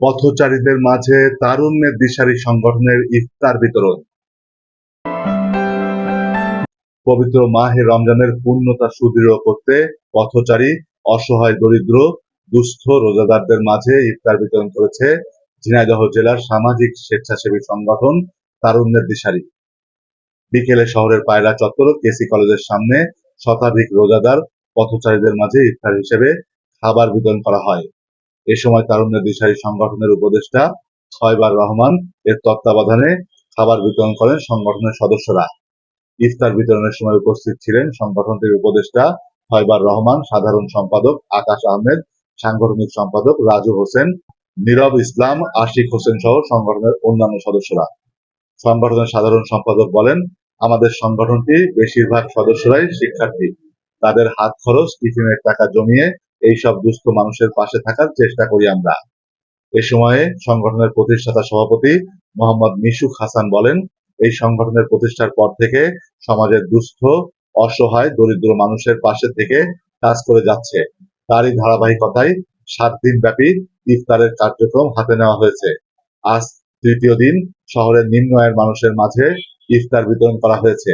পথচারীদের মাঝে তারুণ্যের দিশারি সংগঠনের ইফতার বিতরণ। পবিত্র মাহে রমজানের পূর্ণতা সুদৃঢ় করতে পথচারী, অসহায়, দরিদ্র, দুস্থ রোজাদারদের মাঝে ইফতার বিতরণ করেছে ঝিনাইদহ জেলার সামাজিক স্বেচ্ছাসেবী সংগঠন তারুণ্যের দিশারি। বিকেলে শহরের পায়রা চত্বর কেসি কলেজের সামনে শতাধিক রোজাদার, পথচারীদের মাঝে ইফতার হিসেবে খাবার বিতরণ করা হয়। এ সময় তারুণ্যের দিশারি সংগঠনের উপদেষ্টা ছয়বার রহমান এর তত্ত্বাবধানে খাবার বিতরণ করেন সংগঠনের সদস্যরা। ইফতার বিতরণের সময় উপস্থিত ছিলেন সংগঠনটির উপদেষ্টা ছয়বার রহমান, সাধারণ সম্পাদক আকাশ আহমেদ, সাংগঠনিক সম্পাদক রাজু হোসেন, নীরব ইসলাম, আশিক হোসেন সহ সংগঠনের অন্যান্য সদস্যরা। সংগঠনের সাধারণ সম্পাদক বলেন, আমাদের সংগঠনটি বেশিরভাগ সদস্যরাই শিক্ষার্থী। তাদের হাত খরচ, টিফিনের টাকা জমিয়ে এইসব দুস্থ মানুষের পাশে থাকার চেষ্টা করি আমরা। এ সময়ে সংগঠনের প্রতিষ্ঠাতা সভাপতি মোহাম্মদ মিশুক হাসান বলেন, এই সংগঠনের প্রতিষ্ঠার পর থেকে সমাজের দুস্থ, অসহায়, দরিদ্র মানুষের পাশে থেকে কাজ করে যাচ্ছে। তারই ধারাবাহিকতায় সাত দিন ব্যাপী ইফতারের কার্যক্রম হাতে নেওয়া হয়েছে। আজ তৃতীয় দিন শহরের নিম্ন আয়ের মানুষের মাঝে ইফতার বিতরণ করা হয়েছে।